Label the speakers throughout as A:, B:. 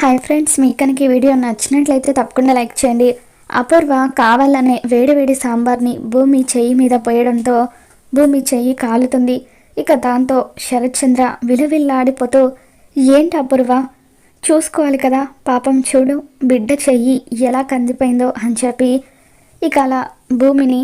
A: Hi friends మీకు కనుక ఈ వీడియో నచ్చినట్లయితే తప్పకుండా లైక్ చేయండి. అపూర్వ కావాలనే వేడివేడి సాంబార్ని భూమి చెయ్యి మీద పోయడంతో భూమి చెయ్యి కాలుతుంది. ఇక దాంతో శరత్చంద్ర విలువిల్లాడిపోతూ ఏంటి అపూర్వ? చూసుకోవాలి కదా పాపం చూడు బిడ్డ చెయ్యి ఎలా కందిపోయిందో అని చెప్పి ఇక అలా భూమిని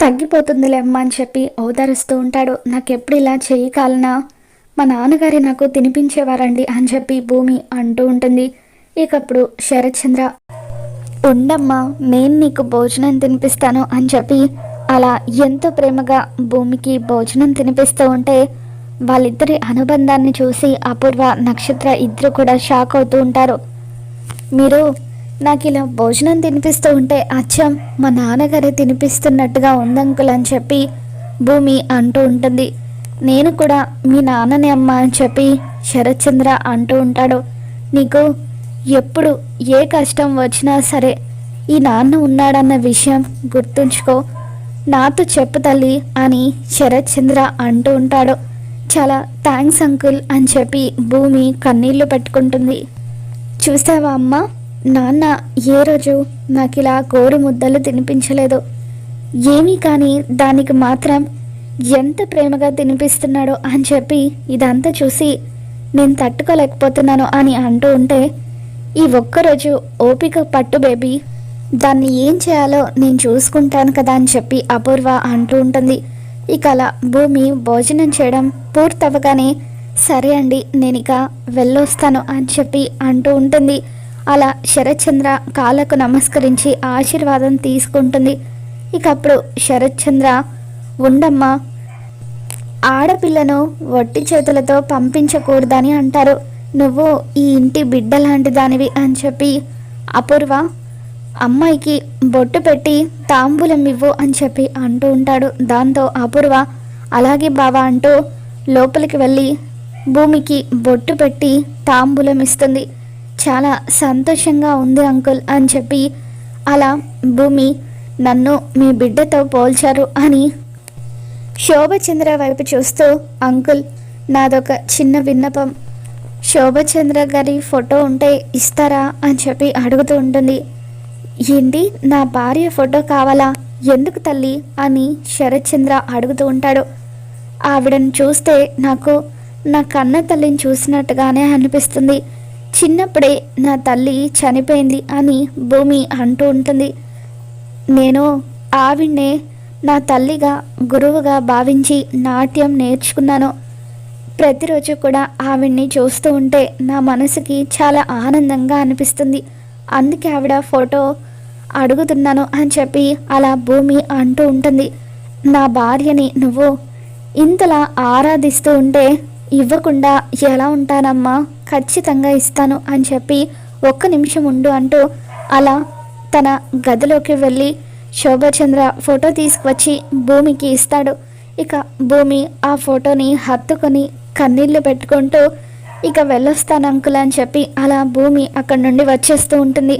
A: తగ్గిపోతుందిలే అమ్మ అని చెప్పి ఓదారుస్తూ ఉంటాడు. నాకెప్పుడు ఇలా చెయ్యి కాలనా? మా నాన్నగారి నాకు తినిపించేవారండి అని చెప్పి భూమి అంటూ ఉంటుంది. ఇకప్పుడు శరత్చంద్ర ఉండమ్మా నేను నీకు భోజనం తినిపిస్తాను అని చెప్పి అలా ఎంతో ప్రేమగా భూమికి భోజనం తినిపిస్తూ ఉంటే వాళ్ళిద్దరి అనుబంధాన్ని చూసి అపూర్వ నక్షత్ర ఇద్దరు కూడా షాక్ అవుతూ ఉంటారు. మీరు నాకు ఇలా భోజనం తినిపిస్తూ ఉంటే అచ్చం మా నాన్నగారే తినిపిస్తున్నట్టుగా ఉందంకుల్ అని చెప్పి భూమి అంటూ ఉంటుంది. నేను కూడా మీ నాన్నని అమ్మ అని చెప్పి శరత్చంద్ర అంటూ ఉంటాడు. నీకు ఎప్పుడు ఏ కష్టం వచ్చినా సరే ఈ నాన్న ఉన్నాడన్న విషయం గుర్తుంచుకో. నాతో చెప్పు తల్లి అని శరత్చంద్ర అంటూ ఉంటాడు. చాలా థ్యాంక్స్ అంకుల్ అని చెప్పి భూమి కన్నీళ్ళు పెట్టుకుంటుంది. చూసావా అమ్మ? నాన్న ఏ రోజు నాకు ఇలా గోరు ముద్దలు తినిపించలేదు. ఏమీ కానీ దానికి మాత్రం ఎంత ప్రేమగా తినిపిస్తున్నాడో అని చెప్పి ఇదంతా చూసి నేను తట్టుకోలేకపోతున్నాను అని అంటూ ఉంటే ఈ ఒక్కరోజు ఓపిక పట్టు బేబీ దాన్ని ఏం చేయాలో నేను చూసుకుంటాను కదా అని చెప్పి అపూర్వ అంటూ ఉంటుంది. ఇక అలా భూమి భోజనం చేయడం పూర్తవగానే సరే అండి నేను ఇక వెళ్ళొస్తాను అని చెప్పి అంటూ ఉంటుంది. అలా శరత్చంద్ర కాళ్ళకు నమస్కరించి ఆశీర్వాదం తీసుకుంటుంది. ఇక అప్పుడు శరత్చంద్ర ఉండమ్మా ఆడపిల్లను వట్టి చేతులతో పంపించకూడదని అంటారు. నువ్వు ఈ ఇంటి బిడ్డ లాంటి దానివి అని చెప్పి అపూర్వ అమ్మాయికి బొట్టు పెట్టి తాంబూలం ఇవ్వు అని చెప్పి అంటూ ఉంటాడు. దాంతో అపూర్వ అలాగే బావా అంటూ లోపలికి వెళ్ళి భూమికి బొట్టు పెట్టి తాంబూలం ఇస్తుంది. చాలా సంతోషంగా ఉంది అంకుల్ అని చెప్పి అలా భూమి నన్ను మీ బిడ్డతో పోల్చారు అని శోభచంద్ర వైపు చూస్తూ అంకుల్ నాదొక చిన్న విన్నపం. శోభచంద్ర గారి ఫోటో ఉంటే ఇస్తారా? అని చెప్పి అడుగుతూ ఉంటుంది. ఏంటి నా భార్య ఫోటో కావాలా? ఎందుకు తల్లి? అని శరత్చంద్ర అడుగుతూ ఉంటాడు. ఆవిడను చూస్తే నాకు నా కన్న తల్లిని చూసినట్టుగానే అనిపిస్తుంది. చిన్నప్పుడే నా తల్లి చనిపోయింది అని భూమి అంటూ ఉంటుంది. నేను ఆవిడ్నే నా తల్లిగా గురువుగా భావించి నాట్యం నేర్చుకున్నాను. ప్రతిరోజు కూడా ఆవిడ్ని చూస్తూ ఉంటే నా మనసుకి చాలా ఆనందంగా అనిపిస్తుంది. అందుకే ఆవిడ ఫోటో అడుగుతున్నాను అని చెప్పి అలా భూమి అంటూ ఉంటుంది. నా భార్యని నువ్వు ఇంతలా ఆరాధిస్తూ ఉంటే ఇవ్వకుండా ఎలా ఉంటానమ్మా? ఖచ్చితంగా ఇస్తాను అని చెప్పి ఒక్క నిమిషం ఉండు అంటూ అలా తన గదిలోకి వెళ్ళి శోభచంద్ర ఫోటో తీసుకువచ్చి భూమికి ఇస్తాడు. ఇక భూమి ఆ ఫోటోని హత్తుకొని కన్నీళ్ళు పెట్టుకుంటూ ఇక వెళ్ళొస్తాను అంకుల్ అని చెప్పి అలా భూమి అక్కడి నుండి వచ్చేస్తూ ఉంటుంది.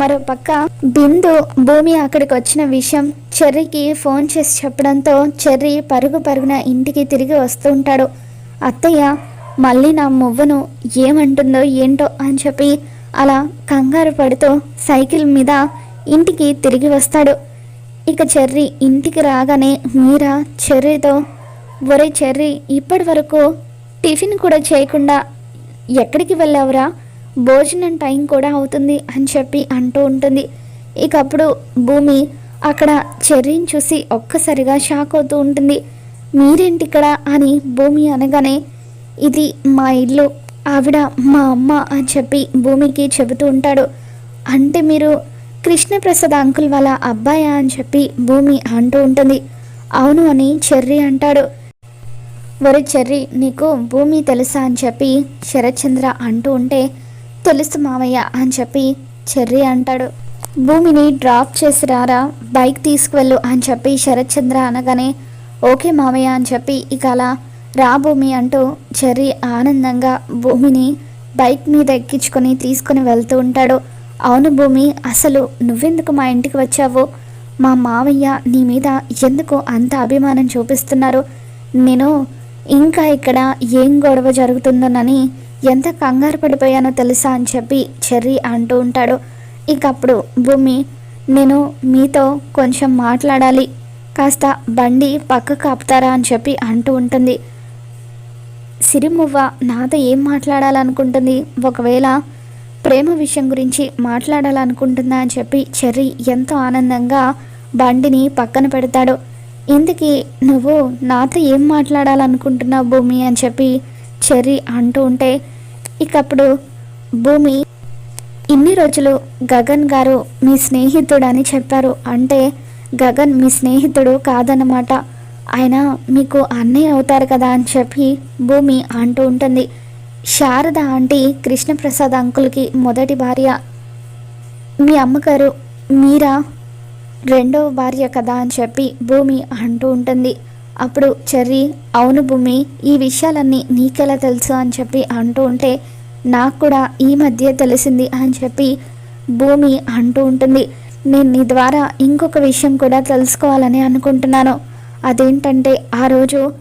A: మరో పక్క బిందు భూమి అక్కడికి వచ్చిన విషయం చెర్రీకి ఫోన్ చేసి చెప్పడంతో చెర్రీ పరుగు పరుగున ఇంటికి తిరిగి వస్తూ ఉంటాడు. అత్తయ్య మళ్ళీ నా మువ్వను ఏమంటుందో ఏంటో అని చెప్పి అలా కంగారు పడుతూ సైకిల్ మీద ఇంటికి తిరిగి వస్తాడు. ఇక చెర్రీ ఇంటికి రాగానే మీరా చెర్రీతో ఒరే చెర్రీ ఇప్పటి వరకు టిఫిన్ కూడా చేయకుండా ఎక్కడికి వెళ్ళావురా? భోజనం టైం కూడా అవుతుంది అని చెప్పి అంటూ ఉంటుంది. ఇక అప్పుడు భూమి అక్కడ చెర్రీని చూసి ఒక్కసారిగా షాక్ అవుతూ ఉంటుంది. మీరేంటి ఇక్కడ అని భూమి అనగానే ఇది మా ఇల్లు ఆవిడ మా అమ్మ అని చెప్పి భూమికి చెబుతూ ఉంటాడు. అంటే మీరు కృష్ణప్రసాద్ అంకుల్ వాళ్ళ అబ్బాయా అని చెప్పి భూమి అంటూ ఉంటుంది. అవును అని చెర్రీ అంటాడు. వరి చెర్రీ నీకు భూమి తెలుసా అని చెప్పి శరత్చంద్ర అంటూ ఉంటే తెలుసు మామయ్య అని చెప్పి చెర్రీ అంటాడు. భూమిని డ్రాప్ చేసి రారా బైక్ తీసుకువెళ్ళు అని చెప్పి శరత్చంద్ర అనగానే ఓకే మామయ్య అని చెప్పి ఇక అలా రా భూమి అంటూ చెర్రీ ఆనందంగా భూమిని బైక్ మీద ఎక్కించుకొని తీసుకొని వెళ్తూ ఉంటాడు. అవును భూమి అసలు నువ్వెందుకు మా ఇంటికి వచ్చావు? మా మావయ్య నీ మీద ఎందుకు అంత అభిమానం చూపిస్తున్నారు? నేను ఇంకా ఇక్కడ ఏం గొడవ జరుగుతుందోనని ఎంత కంగారు పడిపోయానో తెలుసా అని చెప్పి చెర్రీ అంటూ ఉంటాడు. ఇక అప్పుడు భూమి నేను మీతో కొంచెం మాట్లాడాలి. కాస్త బండి పక్కకు ఆపుతారా అని చెప్పి అంటూ ఉంటుంది. సిరిమువ్వ నాతో ఏం మాట్లాడాలనుకుంటుంది? ఒకవేళ ప్రేమ విషయం గురించి మాట్లాడాలనుకుంటుందా అని చెప్పి చెర్రీ ఎంతో ఆనందంగా బండిని పక్కన పెడతాడు. ఇందుకి నువ్వు నాతో ఏం మాట్లాడాలనుకుంటున్నావు భూమి అని చెప్పి చెర్రీ అంటూ ఉంటే ఇకప్పుడు భూమి ఇన్ని రోజులు గగన్ గారు మీ స్నేహితుడు అని చెప్పారు అంటే గగన్ మీ స్నేహితుడు కాదన్నమాట. ఆయన మీకు అన్నయ్య అవుతారు కదా అని చెప్పి భూమి అంటూ ఉంటుంది. శారద ఆంటీ కృష్ణప్రసాద్ అంకుల్కి మొదటి భార్య. మీ అమ్మగారు మీరా? రెండవ భార్య కదా అని చెప్పి భూమి అంటూ ఉంటుంది. అప్పుడు చెర్రీ అవును భూమి ఈ విషయాలన్నీ నీకెలా తెలుసు అని చెప్పి అంటూ ఉంటే నాకు కూడా ఈ మధ్య తెలిసింది అని చెప్పి భూమి అంటూ ఉంటుంది. నేను నీ ద్వారా ఇంకొక విషయం కూడా తెలుసుకోవాలని అనుకుంటున్నాను. అదేంటంటే ఆ రోజు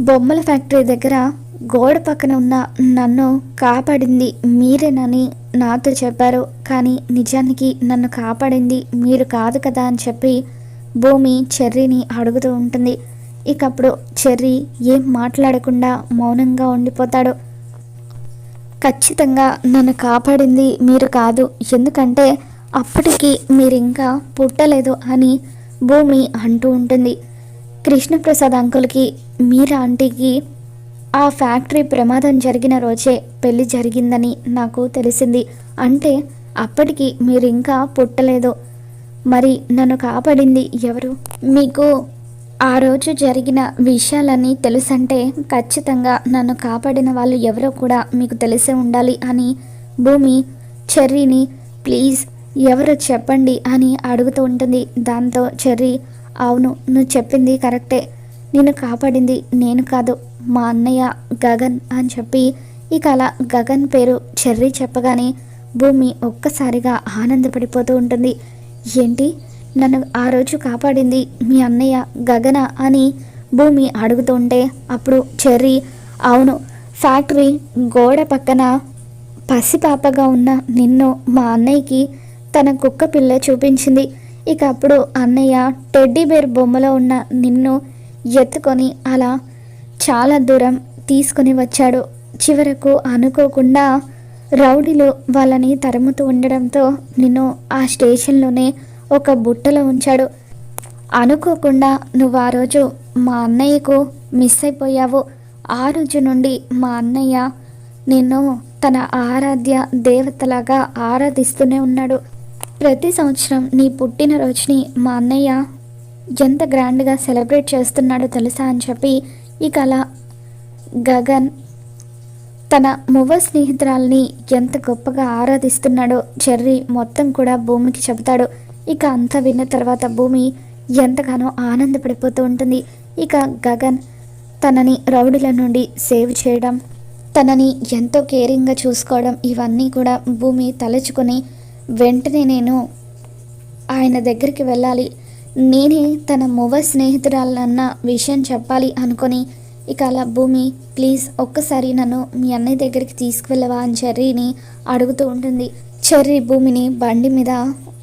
A: బొమ్మల ఫ్యాక్టరీ దగ్గర గోడ పక్కన ఉన్న నన్ను కాపాడింది మీరేనని నాతో చెప్పారు. కానీ నిజానికి నన్ను కాపాడింది మీరు కాదు కదా అని చెప్పి భూమి చెర్రీని అడుగుతూ ఉంటుంది. ఇక అప్పుడు చెర్రీ ఏం మాట్లాడకుండా మౌనంగా ఉండిపోతాడు. ఖచ్చితంగా నన్ను కాపాడింది మీరు కాదు. ఎందుకంటే అప్పటికి మీరు ఇంకా పుట్టలేదు అని భూమి అంటూ ఉంటుంది. కృష్ణప్రసాద్ అంకుల్కి మీరా ఆంటీకి ఆ ఫ్యాక్టరీ ప్రమాదం జరిగిన రోజే పెళ్ళి జరిగిందని నాకు తెలిసింది. అంటే అప్పటికి మీరు ఇంకా పుట్టలేదు. మరి నన్ను కాపాడింది ఎవరు? మీకు ఆ రోజు జరిగిన విషయాలన్నీ తెలుసంటే ఖచ్చితంగా నన్ను కాపాడిన వాళ్ళు ఎవరో కూడా మీకు తెలిసే ఉండాలి అని భూమి చెర్రీని ప్లీజ్ ఎవరో చెప్పండి అని అడుగుతూ ఉంటుంది. దాంతో చెర్రీ అవును నువ్వు చెప్పింది కరెక్టే. నేను కాపాడింది నేను కాదు మా అన్నయ్య గగన్ అని చెప్పి ఇక అలా గగన్ పేరు చెర్రీ చెప్పగానే భూమి ఒక్కసారిగా ఆనందపడిపోతూ ఉంటుంది. ఏంటి? నన్ను ఆ రోజు కాపాడింది మీ అన్నయ్య గగన అని భూమి అడుగుతుంటే అప్పుడు చెర్రీ అవును ఫ్యాక్టరీ గోడ పక్కన పసిపాపగా ఉన్న నిన్ను మా అన్నయ్యకి తన కుక్క పిల్ల చూపించింది. ఇక అప్పుడు అన్నయ్య టెడ్డీ బేర్ బొమ్మలో ఉన్న నిన్ను ఎత్తుకొని అలా చాలా దూరం తీసుకొని వచ్చాడు. చివరకు అనుకోకుండా రౌడీలు వాళ్ళని తరుముతూ ఉండడంతో నిన్ను ఆ స్టేషన్లోనే ఒక బుట్టలో ఉంచాడు. అనుకోకుండా నువ్వు ఆ రోజు మా అన్నయ్యకు మిస్ అయిపోయావు. ఆ రోజు నుండి మా అన్నయ్య నిన్ను తన ఆరాధ్య దేవతలాగా ఆరాధిస్తూనే ఉన్నాడు. ప్రతి సంవత్సరం నీ పుట్టినరోజుని మా అన్నయ్య ఎంత గ్రాండ్గా సెలబ్రేట్ చేస్తున్నాడో తెలుసా అని చెప్పి ఇక అలా గగన్ తన మువ్వ స్నేహితురాల్ని ఎంత గొప్పగా ఆరాధిస్తున్నాడో చెర్రీ మొత్తం కూడా భూమికి చెబుతాడు. ఇక అంతా విన్న తర్వాత భూమి ఎంతగానో ఆనందపడిపోతూ ఉంటుంది. ఇక గగన్ తనని రౌడీల నుండి సేవ్ చేయడం తనని ఎంతో కేరింగ్గా చూసుకోవడం ఇవన్నీ కూడా భూమి తలుచుకొని వెంటనే నేను ఆయన దగ్గరికి వెళ్ళాలి. నేనే తన మువ్వ స్నేహితురాలన్న విషయం చెప్పాలి అనుకొని ఇక అలా భూమి ప్లీజ్ ఒక్కసారి నన్ను మీ అన్నయ్య దగ్గరికి తీసుకువెళ్ళవా? అని చెర్రీని అడుగుతూ ఉంటుంది. చెర్రీ భూమిని బండి మీద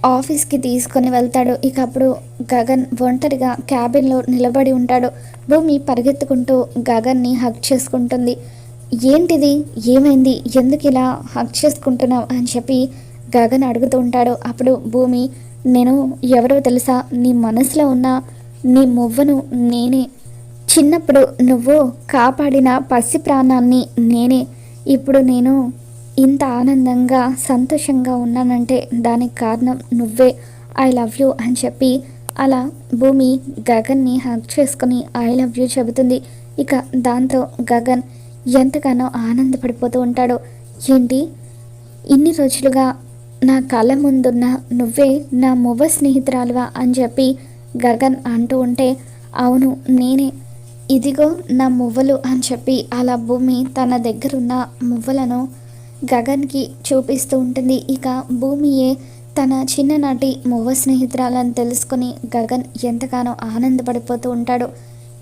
A: ఆఫీస్కి తీసుకొని వెళ్తాడు. ఇక అప్పుడు గగన్ ఒంటరిగా క్యాబిన్లో నిలబడి ఉంటాడు. భూమి పరిగెత్తుకుంటూ గగన్ని హక్ చేసుకుంటుంది. ఏంటిది? ఏమైంది? ఎందుకు ఇలా హక్ చేసుకుంటున్నావు? అని చెప్పి గగన్ అడుగుతూ ఉంటాడు. అప్పుడు భూమి నేను ఎవరో తెలుసా? నీ మనసులో ఉన్న నీ మువ్వను నేనే. చిన్నప్పుడు నువ్వు కాపాడిన పసి ప్రాణాన్ని నేనే. ఇప్పుడు నేను ఇంత ఆనందంగా సంతోషంగా ఉన్నానంటే దానికి కారణం నువ్వే. ఐ లవ్ యూ అని చెప్పి అలా భూమి గగన్ని హక్ చేసుకుని ఐ లవ్ యూ చెబుతుంది. ఇక దాంతో గగన్ ఎంతగానో ఆనందపడిపోతూ ఉంటాడు. ఏంటి? ఇన్ని రోజులుగా నా కళ్ళ ముందున్న నువ్వే నా మువ్వ స్నేహితురాలువా అని చెప్పి గగన్ అంటూ ఉంటే అవును నేనే. ఇదిగో నా మువ్వలు అని చెప్పి అలా భూమి తన దగ్గరున్న మువ్వలను గగన్కి చూపిస్తూ ఉంటుంది. ఇక భూమియే తన చిన్ననాటి మువ్వ స్నేహితురాలని తెలుసుకొని గగన్ ఎంతగానో ఆనందపడిపోతూ ఉంటాడు.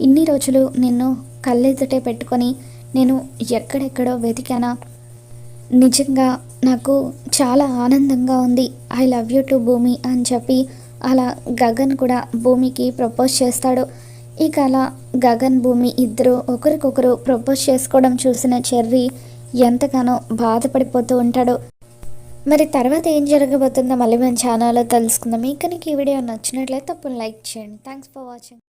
A: ఇన్ని రోజులు నిన్ను కళ్ళెదుటే పెట్టుకొని నేను ఎక్కడెక్కడో వెతికానా? నిజంగా నాకు చాలా ఆనందంగా ఉంది. ఐ లవ్ యూ టు భూమి అని చెప్పి అలా గగన్ కూడా భూమికి ప్రపోజ్ చేస్తాడు. ఇక అలా గగన్ భూమి ఇద్దరు ఒకరికొకరు ప్రపోజ్ చేసుకోవడం చూసిన చెర్రీ ఎంతగానో బాధపడిపోతూ ఉంటాడు. మరి తర్వాత ఏం జరగబోతుందో మళ్ళీ మన ఛానల్లో తెలుసుకుందాం. మీకు ఈ వీడియో నచ్చినట్లయితే తప్పని లైక్ చేయండి. Thanks for watching